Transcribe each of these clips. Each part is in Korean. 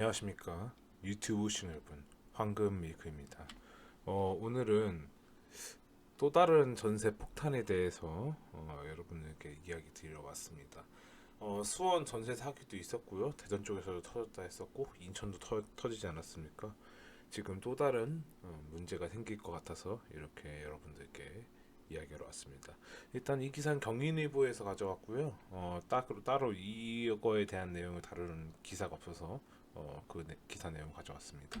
안녕하십니까. 유튜브 시청자 여러분 황금 메이크입니다. 어, 오늘은 또 다른 전세 폭탄에 대해서 어, 여러분들께 이야기 드리러 왔습니다. 어, 수원 전세 사기도 있었고요. 대전 쪽에서도 터졌다 했었고 인천도 터, 터지지 않았습니까? 지금 또 다른 어, 문제가 생길 것 같아서 이렇게 여러분들께 이야기하러 왔습니다. 일단 이 기사는 경인일보에서 가져왔고요. 어, 따로 따로 이거에 대한 내용을 다루는 기사가 없어서 어, 그 내- 기사 내용 가져왔습니다.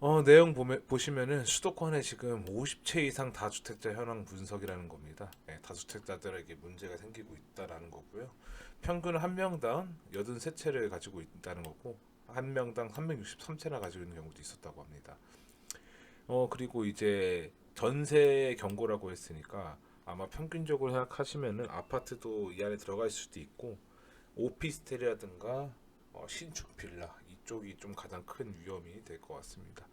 어, 내용 보면, 보시면은 수도권에 지금 50채 이상 다주택자 현황 분석이라는 겁니다. 예, 다주택자들에게 문제가 생기고 있다라는 거고요. 평균 한 명당 83채를 가지고 있다는 거고 한 명당 363채나 가지고 있는 경우도 있었다고 합니다. 어, 그리고 이제 전세 경고라고 했으니까 아마 평균적으로 생각하시면은 아파트도 이 안에 들어갈 수도 있고 오피스텔이라든가 어, 신축 빌라 이쪽이 좀 가장 큰 위험이 될 것 같습니다.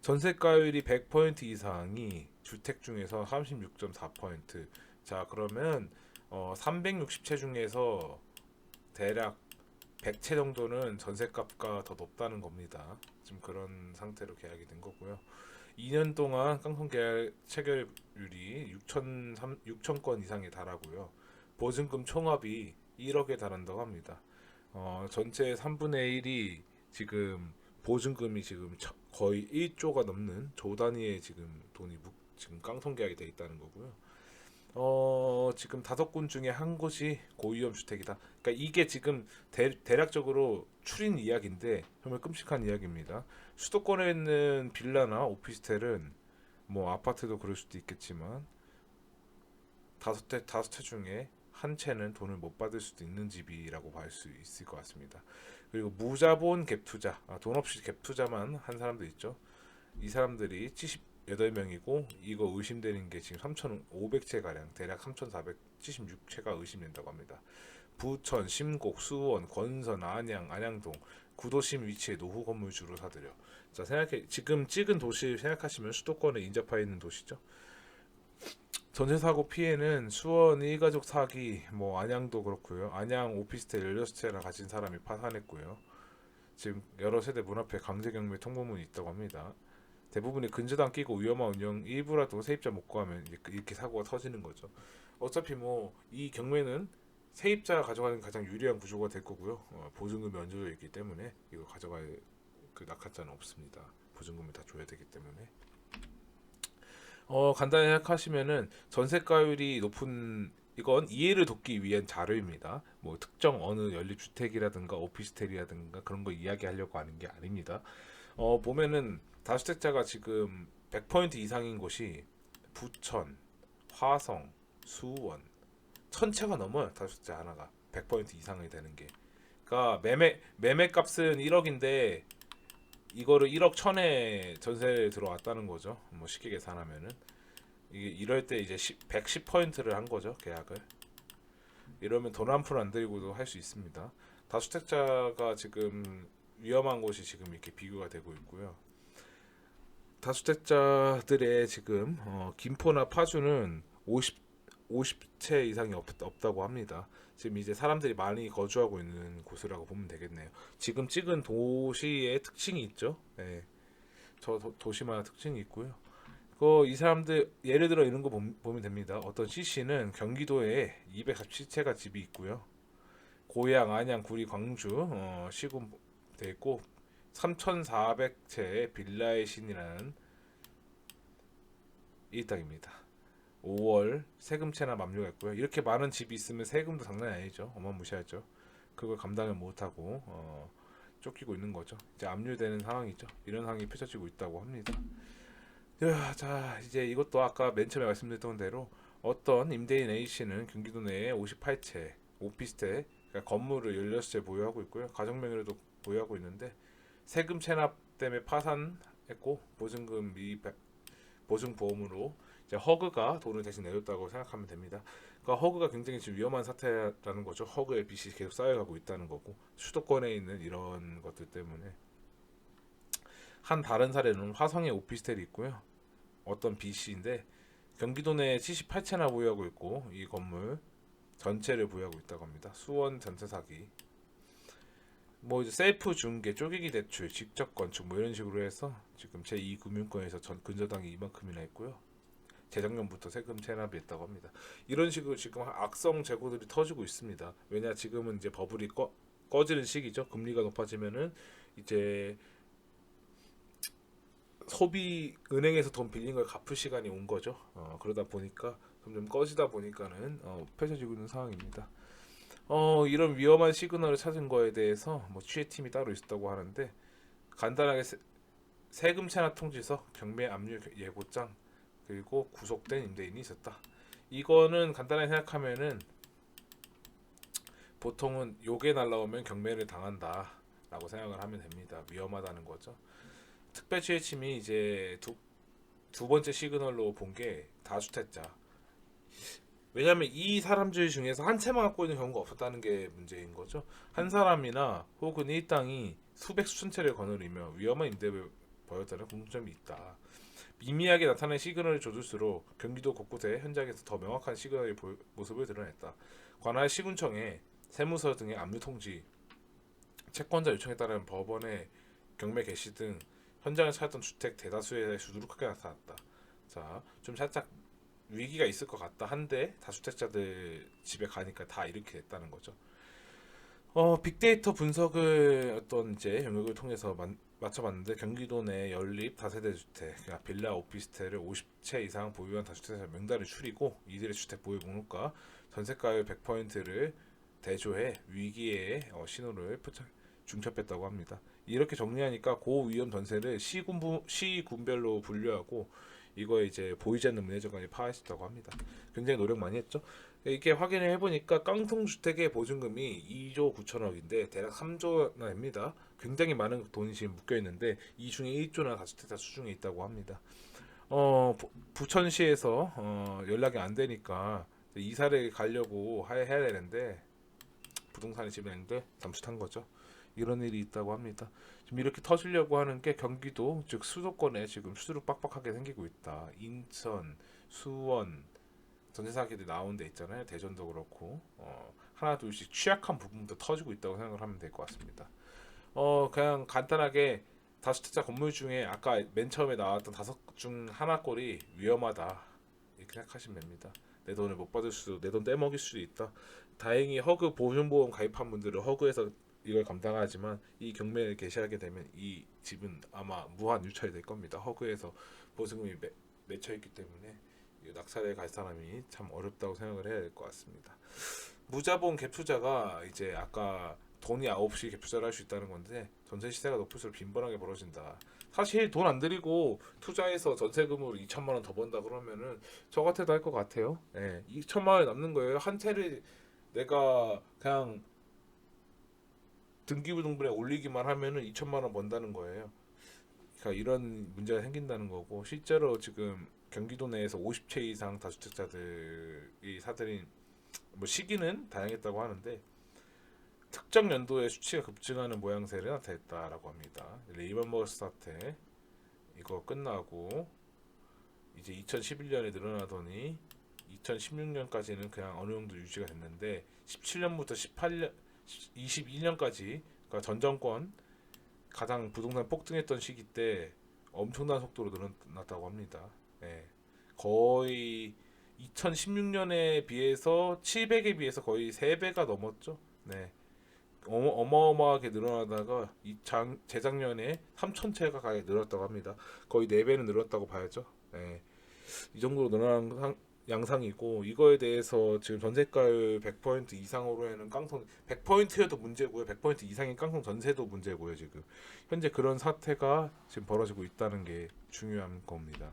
전세가율이 100% 이상이 주택 중에서 36.4%. 자 그러면 어, 360채 중에서 대략 100채 정도는 전세값과 더 높다는 겁니다. 지금 그런 상태로 계약이 된 거고요. 2년 동안 깡통 계약 체결률이 6천 6천 건 이상에 달하고요. 보증금 총합이 1억에 달한다고 합니다. 어, 전체 3분의 1이 지금 보증금이 지금 저- 거의 1조가 넘는 조 단위의 지금 돈이 묵, 지금 깡통 계약이 돼 있다는 거고요. 어, 지금 다섯 곳 중에 한 곳이 고위험 주택이다. 그러니까 이게 지금 대, 대략적으로 추린 이야기인데 정말 끔찍한 이야기입니다. 수도권에 있는 빌라나 오피스텔은 뭐 아파트도 그럴 수도 있겠지만 다섯 채 다섯 채 중에 한 채는 돈을 못 받을 수도 있는 집이라고 볼 수 있을 것 같습니다. 그리고 무자본 갭 투자, 아, 돈 없이 갭 투자만 한 사람도 있죠. 이 사람들이 78명이고 이거 의심되는 게 지금 3,500채 가량, 대략 3,476채가 의심된다고 합니다. 부천, 심곡, 수원, 권선, 안양, 안양동 구도심 위치의 노후 건물 주로 사들여. 자 생각해 지금 찍은 도시 생각하시면 수도권에 인접해 있는 도시죠. 전세 사고 피해는 수원 일가족 사기, 뭐 안양도 그렇고요. 안양 오피스텔 16채나 가진 사람이 파산했고요. 지금 여러 세대 문 앞에 강제 경매 통보문이 있다고 합니다. 대부분이 근저당 끼고 위험한 운영 일부라도 세입자 못 구하면 이제 이렇게 사고가 터지는 거죠. 어차피 뭐 이 경매는 세입자가 가져가는 가장 유리한 구조가 될 거고요. 어, 보증금이 얹어져 있기 때문에 이거 가져갈 그 낙하자는 없습니다. 보증금을 다 줘야 되기 때문에. 어, 간단히 생각하시면은 전세가율이 높은 이건 이해를 돕기 위한 자료입니다. 뭐 특정 어느 연립 주택이라든가 오피스텔이라든가 그런 거 이야기하려고 하는 게 아닙니다. 어, 보면은 다주택자가 지금 100% 이상인 곳이 부천, 화성, 수원, 천채가 넘어요. 다주택자 하나가 100% 이상이 되는 게. 그러니까 매매 매매 값은 1억인데 이거를 1억 천에 전세에 들어왔다는 거죠. 뭐 쉽게 계산하면은 이게 이럴 때 이제 110%를 한 거죠 계약을. 이러면 돈 한 푼 안 들고도 할 수 있습니다. 다주택자가 지금 위험한 곳이 지금 이렇게 비교가 되고 있고요. 다주택자들의 지금 어, 김포나 파주는 50 50채 이상이 없, 없다고 합니다. 지금 이제 사람들이 많이 거주하고 있는 곳이라고 보면 되겠네요. 지금 찍은 도시의 특징이 있죠. 네. 저 도, 도시마다 특징이 있고요. 그 이 사람들 예를 들어 이런 거 보- 보면 됩니다. 어떤 CC는 경기도에 247채가 집이 있고요. 고양, 안양, 구리, 광주 어, 시군 돼 있고 3,400채의 빌라의 신이라는 일당입니다. 5월 세금채나 압류가 있고요. 이렇게 많은 집이 있으면 세금도 장난이 아니죠. 어마무시하죠. 그걸 감당을 못하고 어, 쫓기고 있는 거죠. 이제 압류되는 상황이죠. 이런 상황이 펼쳐지고 있다고 합니다. 야, 자 이제 이것도 아까 맨 처음에 말씀드렸던 대로 어떤 임대인 A 씨는 경기도 내에 58채 오피스텔 그러니까 건물을 16채 보유하고 있고요. 가정명의로도 보유하고 있는데 세금 체납 때문에 파산했고 보증금 미 보증보험으로 이제 허그가 돈을 대신 내줬다고 생각하면 됩니다. 그러니까 허그가 굉장히 지금 위험한 사태라는 거죠. 허그의 빚이 계속 쌓여가고 있다는 거고 수도권에 있는 이런 것들 때문에 한 다른 사례는 화성에 오피스텔이 있고요. 어떤 B 씨인데 경기도 내에 78채나 보유하고 있고 이 건물 전체를 보유하고 있다고 합니다. 수원 전세 사기. 뭐 이제 셀프 중개, 쪼개기 대출, 직접 건축 뭐 이런 식으로 해서 지금 제2 금융권에서 전 근저당이 이만큼이나 했고요. 재작년부터 세금 체납이 했다고 합니다. 이런 식으로 지금 악성 재고들이 터지고 있습니다. 왜냐 지금은 이제 버블이 꺼, 꺼지는 시기죠. 금리가 높아지면은 이제 소비 은행에서 돈 빌린 걸 갚을 시간이 온 거죠. 어, 그러다 보니까 점점 꺼지다 보니까는 어, 펼쳐지고 있는 상황입니다. 어, 이런 위험한 시그널을 찾은 거에 대해서 뭐 취재팀이 따로 있었다고 하는데 간단하게 세, 세금 체납 통지서, 경매 압류 예고장 그리고 구속된 임대인이 있었다. 이거는 간단하게 생각하면은 보통은 요게 날라오면 경매를 당한다라고 생각을 하면 됩니다. 위험하다는 거죠. 특별 취해침이 이제 두, 두 번째 시그널로 본 게 다주택자. 왜냐하면 이 사람들 중에서 한 채만 갖고 있는 경우가 없었다는 게 문제인 거죠. 한 사람이나 혹은 일당이 수백 수천 채를 거느리며 위험한 임대를 보였다는 공통점이 있다. 미미하게 나타나는 시그널을 줬을수록 경기도 곳곳에 현장에서 더 명확한 시그널의 보- 모습을 드러냈다. 관할 시군청에 세무서 등의 압류 통지, 채권자 요청에 따른 법원의 경매 개시 등 현장을 찾았던 주택 대다수에 수두룩하게 나타났다. 자, 좀 살짝 위기가 있을 것 같다 한데 다주택자들 집에 가니까 다 이렇게 됐다는 거죠. 어, 빅데이터 분석을 어떤 이제 영역을 통해서 만- 맞춰봤는데 경기도 내 연립 다세대 주택, 그러니까 빌라 오피스텔을 50채 이상 보유한 다주택자 명단을 추리고 이들의 주택 보유 목록과 전세가율 100%를 대조해 위기의 어, 신호를 포착, 중첩했다고 합니다. 이렇게 정리하니까 고위험 전세를 시군부 시군별로 분류하고 이거 이제 보이지 않는 문제점까지 파악했다고 합니다. 굉장히 노력 많이 했죠. 이렇게 확인을 해보니까 깡통 주택의 보증금이 2조 9천억인데 대략 3조나 됩니다. 굉장히 많은 돈이 지금 묶여 있는데 이 중에 1조나 다주택자 수중에 있다고 합니다. 어 부- 부천시에서 어, 연락이 안 되니까 이사를 가려고 하- 해야 되는데 부동산에 집행인데 잠수탄 거죠. 이런 일이 있다고 합니다. 지금 이렇게 터지려고 하는 게 경기도 즉 수도권에 지금 수두룩 빡빡하게 생기고 있다. 인천, 수원 전세 사기들이 나온 데 있잖아요. 대전도 그렇고 어, 하나 둘씩 취약한 부분도 터지고 있다고 생각을 하면 될 것 같습니다. 어 그냥 간단하게 다주택자 건물 중에 아까 맨 처음에 나왔던 다섯 중 하나 꼴이 위험하다 이렇게 생각하시면 됩니다. 내 돈을 못 받을 수도 내 돈 떼먹일 수도 있다. 다행히 허그 보증보험 가입한 분들은 허그에서 이걸 감당하지만 이 경매를 개시하게 되면 이 집은 아마 무한 유찰이 될 겁니다. 허그에서 보증금이 매, 맺혀 있기 때문에 이 낙찰에 갈 사람이 참 어렵다고 생각을 해야 될 것 같습니다. 무자본 갭 투자가 이제 아까 돈이 없이 갭 투자를 할 수 있다는 건데 전세 시세가 높을수록 빈번하게 벌어진다. 사실 돈 안 들이고 투자해서 전세금으로 2천만 원 더 번다 그러면은 저 같아도 할 것 같아요. 예, 2천만 원이 남는 거예요. 한 채를 내가 그냥 등기부등본에 올리기만 하면은 2천만 원 번다는 거예요. 그러니까 이런 문제가 생긴다는 거고 실제로 지금 경기도 내에서 50채 이상 다주택자들이 사들인 뭐 시기는 다양했다고 하는데 특정 연도에 수치가 급증하는 모양새를 나타냈다라고 합니다. 레이먼 머스 사태 이거 끝나고 이제 2011년에 늘어나더니 2016년까지는 그냥 어느 정도 유지가 됐는데 17년부터 18년 22년까지 그러니까 전 정권 가장 부동산 폭등했던 시기 때 엄청난 속도로 늘어났다고 합니다. 예. 거의 2016년에 비해서 700에 비해서 거의 3배가 넘었죠. 네. 어마, 어마 어마하게 늘어나다가 이 장, 재작년에 3,000채가 가게 늘었다고 합니다. 거의 4배는 늘었다고 봐야죠. 네. 이 정도로 늘어난 상- 양상이고 이거에 대해서 지금 전세가율 100% 이상으로 해는 깡통 100%여도 문제고요. 100% 이상인 깡통 전세도 문제고요. 지금 현재 그런 사태가 지금 벌어지고 있다는 게 중요한 겁니다.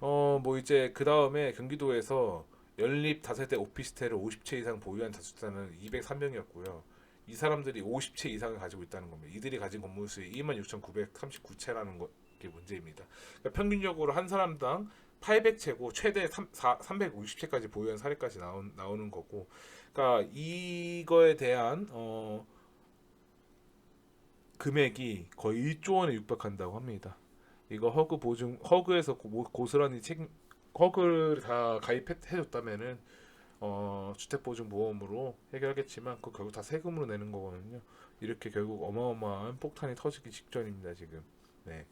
어 뭐 이제 그 다음에 경기도에서 연립 다세대 오피스텔을 50채 이상 보유한 다주택자는 203명이었고요. 이 사람들이 50채 이상을 가지고 있다는 겁니다. 이들이 가진 건물 수의 26,939채라는 게 문제입니다. 그러니까 평균적으로 한 사람당 800채고 최대 3, 350채까지 보유한 사례까지 나온, 나오는 거고, 그러니까 이거에 대한 어, 금액이 거의 1조 원에 육박한다고 합니다. 이거 허그 보증 허그에서 고, 고스란히 책 허그를 다 가입해줬다면은 어, 주택보증보험으로 해결하겠지만 그 결국 다 세금으로 내는 거거든요. 이렇게 결국 어마어마한 폭탄이 터지기 직전입니다 지금. 네.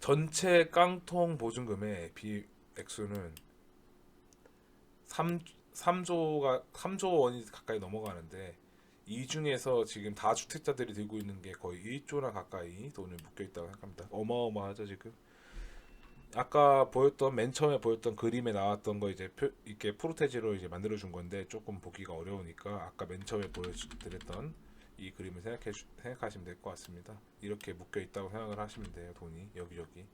전체 깡통 보증금의 비 액수는 3 3조가 3조 원이 가까이 넘어가는데 이 중에서 지금 다주택자들이 들고 있는 게 거의 1조나 가까이 돈을 묶여 있다고 생각합니다. 어마어마하죠 지금. 아까 보였던 맨 처음에 보였던 그림에 나왔던 거 이제 표, 이렇게 프로테지로 이제 만들어 준 건데 조금 보기가 어려우니까 아까 맨 처음에 보여드렸던 이 그림을 생각해 주, 생각하시면 될 것 같습니다. 이렇게 묶여 있다고 생각을 하시면 돼요 돈이 여기저기.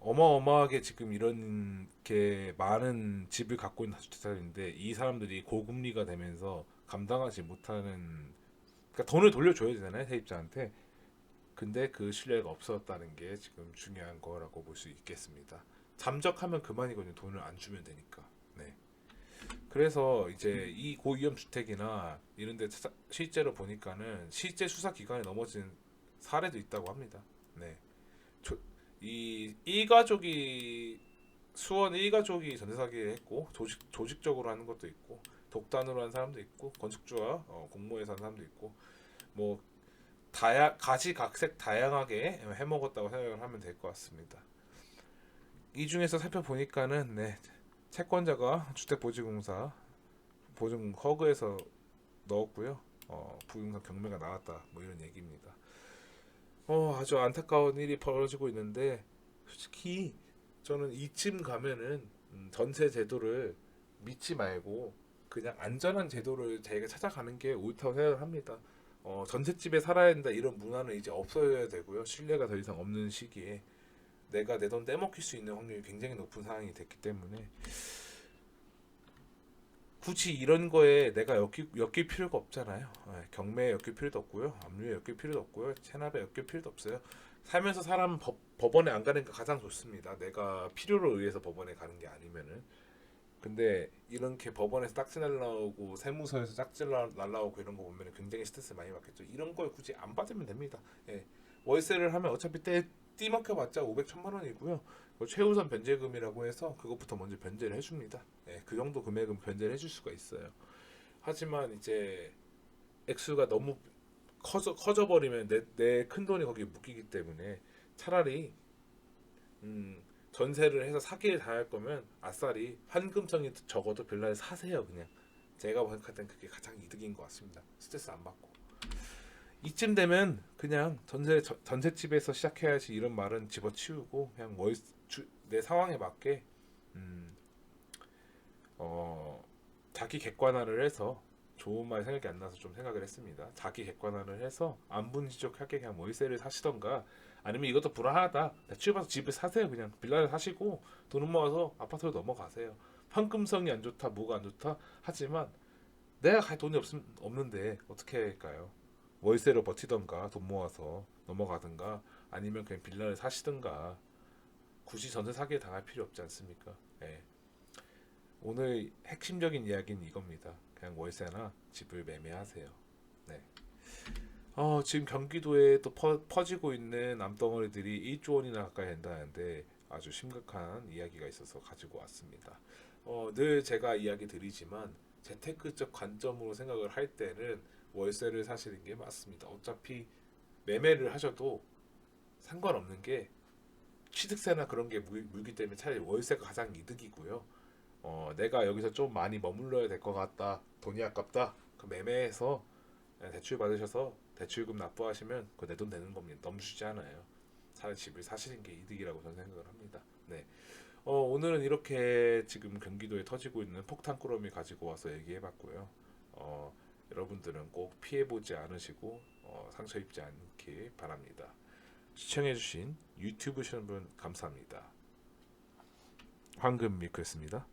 어마어마하게 지금 이렇게 많은 집을 갖고 있는 다주택자들인데 이 사람들이 고금리가 되면서 감당하지 못하는 그러니까 돈을 돌려줘야 되잖아요 세입자한테. 근데 그 신뢰가 없었다는 게 지금 중요한 거라고 볼 수 있겠습니다. 잠적하면 그만이거든요 돈을 안 주면 되니까. 네. 그래서 이제 이 고위험 주택이나 이런데 사- 실제로 보니까는 실제 수사 기관에 넘어진 사례도 있다고 합니다. 네. 조- 이 일가족이 수원 일가족이 전세 사기를 했고 조직 조직적으로 하는 것도 있고 독단으로 하는 사람도 있고 건축주와 어, 공모해서 하는 사람도 있고 뭐 다야 가지각색 다양하게 해먹었다고 생각을 하면 될 것 같습니다. 이 중에서 살펴보니까는 네, 채권자가 주택보증공사 보증 허그에서 넣었고요. 어, 부동산 경매가 나왔다 뭐 이런 얘기입니다. 어, 아주 안타까운 일이 벌어지고 있는데 솔직히 저는 이쯤 가면은 음, 전세 제도를 믿지 말고 그냥 안전한 제도를 저희가 찾아가는 게 옳다고 생각을 합니다. 어, 전셋집에 살아야 된다 이런 문화는 이제 없어야 되고요. 신뢰가 더 이상 없는 시기에 내가 내 돈 떼먹힐 수 있는 확률이 굉장히 높은 상황이 됐기 때문에 굳이 이런 거에 내가 엮일, 엮일 필요가 없잖아요. 예, 경매에 엮일 필요도 없고요. 압류에 엮일 필요도 없고요. 체납에 엮일 필요도 없어요. 살면서 사람 법, 법원에 안 가는 게 가장 좋습니다. 내가 필요로 의해서 법원에 가는 게 아니면은. 근데 이렇게 법원에서 딱지 날라오고 세무서에서 딱지 날- 날라오고 이런 거 보면 굉장히 스트레스 많이 받겠죠. 이런 걸 굳이 안 받으면 됩니다. 예. 월세를 하면 어차피 떼 띠먹혀봤자 500, 1000만 원이고요. 그 최우선 변제금이라고 해서 그것부터 먼저 변제를 해줍니다. 예, 그 정도 금액은 변제를 해줄 수가 있어요. 하지만 이제 액수가 너무 커져 커져 버리면 내 내 큰 돈이 거기에 묶이기 때문에 차라리 음, 전세를 해서 사기를 당할 거면 아싸리 환금성이 적어도 빌라를 사세요 그냥. 제가 땐 그게 가장 이득인 것 같습니다. 스트레스 안 받고. 이쯤 되면 그냥 전세 저- 전셋집에서 시작해야지 이런 말은 집어치우고 그냥 월, 주, 내 상황에 맞게 음, 어, 자기 객관화를 해서 좋은 말 생각이 안 나서 좀 생각을 했습니다. 자기 객관화를 해서 안분지적하게 그냥 월세를 사시던가 아니면 이것도 불안하다. 대출 받아서 집을 사세요. 그냥 빌라를 사시고 돈을 모아서 아파트로 넘어가세요. 현금성이 안 좋다, 뭐가 안 좋다. 하지만 내가 갈 돈이 없, 없는데 어떻게 할까요? 월세로 버티던가 돈 모아서 넘어가든가 아니면 그냥 빌라를 사시든가 굳이 전세 사기에 당할 필요 없지 않습니까? 예. 오늘 핵심적인 이야기는 이겁니다. 그냥 월세나 집을 매매하세요. 네. 어, 지금 경기도에 또 퍼, 퍼지고 있는 남덩어리들이 1조 원이나 가까이 된다는데 아주 심각한 이야기가 있어서 가지고 왔습니다. 어, 늘 제가 이야기 드리지만 재테크적 관점으로 생각을 할 때는 월세를 사시는 게 맞습니다. 어차피 매매를 하셔도 상관없는 게 취득세나 그런 게 물, 물기 때문에 차라리 월세가 가장 이득이고요. 어, 내가 여기서 좀 많이 머물러야 될 것 같다. 돈이 아깝다. 그 매매해서 대출 받으셔서 대출금 납부하시면 그 내 돈 되는 겁니다. 넘주지 않아요. 차라리 집을 사시는 게 이득이라고 저는 생각을 합니다. 네. 어, 오늘은 이렇게 지금 경기도에 터지고 있는 폭탄 꾸러미 가지고 와서 얘기해봤고요. 어, 여러분들은 꼭 피해보지 않으시고 어, 상처 입지 않기 바랍니다. 시청해주신 유튜브 시청분 감사합니다. 황금 미크였습니다.